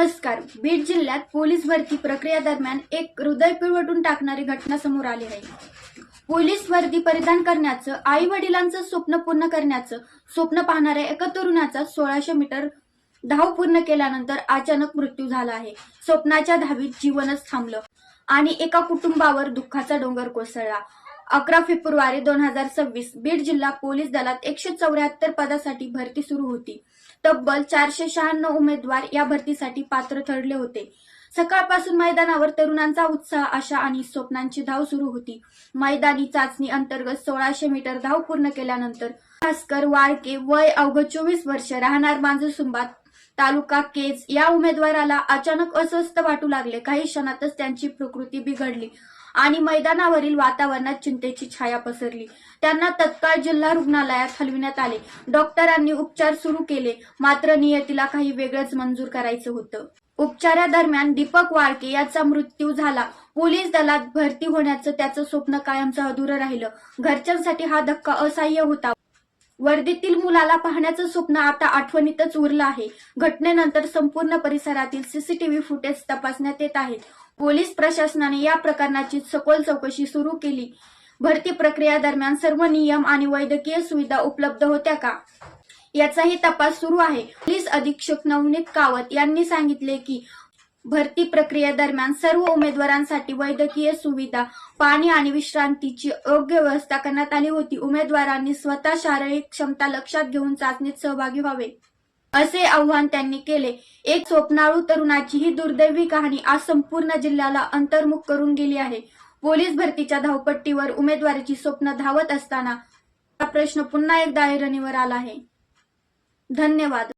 नमस्कार बीड जिल्ह्यात पोलीस भरती प्रक्रिया दरम्यान एक हृदय पिळवटून टाकणारी घटना समोर आली आहे. पोलीस वर्दी परिधान करण्याचं आई वडिलांचं स्वप्न पूर्ण करण्याचं स्वप्न पाहणाऱ्या एका तरुणाचा सोळाशे मीटर धाव पूर्ण केल्यानंतर अचानक मृत्यू झाला आहे. स्वप्नाच्या धावीत जीवनच थांबलं आणि एका कुटुंबावर दुःखाचा डोंगर कोसळला. अकरा फेब्रुवारी दोन हजार सव्वीस बीड जिल्हा पोलीस दलात एकशे चौऱ्याहत्तर पदासाठी भरती सुरू होती. तब्बल चारशे शहाण्णव उमेदवार या भरतीसाठी पात्र ठरले होते. सकाळपासून मैदानावर तरुणांचा उत्साह आशा आणि स्वप्नांची धाव सुरू होती. मैदानी चाचणी अंतर्गत सोळाशे मीटर धाव पूर्ण केल्यानंतर भास्कर वाळके वय अवघ चोवीस वर्ष राहणार मांजरसुंबात तालुका केज या उमेदवाराला अचानक अस्वस्थ वाटू लागले. काही क्षणातच त्यांची प्रकृती बिघडली. आणि मैदानावरील वातावरणात चिंतेची छाया पसरली. त्यांना तत्काळ जिल्हा रुग्णालयात हलविण्यात आले. डॉक्टरांनी उपचार सुरू केले. मात्र नियतीला काही वेगळंच मंजूर करायचं होतं. उपचारादरम्यान दीपक वाळके याचा मृत्यू झाला. पोलीस दलात भरती होण्याचं त्याचं स्वप्न कायमचं अधुरं राहिलं. घरच्यांसाठी हा धक्का असह्य होता. वर्दीतील मुलाला पाहण्याचं स्वप्न आता आठवणीतच उरलं आहे. घटनेनंतर संपूर्ण परिसरातील सीसीटीव्ही फुटेज तपासण्यात येत आहेत पोलीस प्रशासनाने या प्रकरणाची सखोल चौकशी सुरू केली. भरती प्रक्रिया दरम्यान सर्व नियम आणि वैद्यकीय सुविधा उपलब्ध होत्या का? याचाही तपास सुरू आहे. पोलीस अधीक्षक नवनीत कावत यांनी सांगितले की भरती प्रक्रियेदरम्यान सर्व उमेदवारांसाठी वैद्यकीय सुविधा पाणी आणि विश्रांतीची योग्य व्यवस्था करण्यात आली होती. उमेदवारांनी स्वतः शारीरिक क्षमता लक्षात घेऊन चाचणीत सहभागी व्हावे असे आव्हान त्यांनी केले. एक स्वप्नाळू तरुणाची ही दुर्दैवी कहाणी आज संपूर्ण जिल्ह्याला अंतर्मुख करून गेली आहे. पोलीस भरतीच्या धावपट्टीवर उमेदवाराची स्वप्न धावत असताना हा प्रश्न पुन्हा एकदा ऐरणीवर आला आहे. धन्यवाद.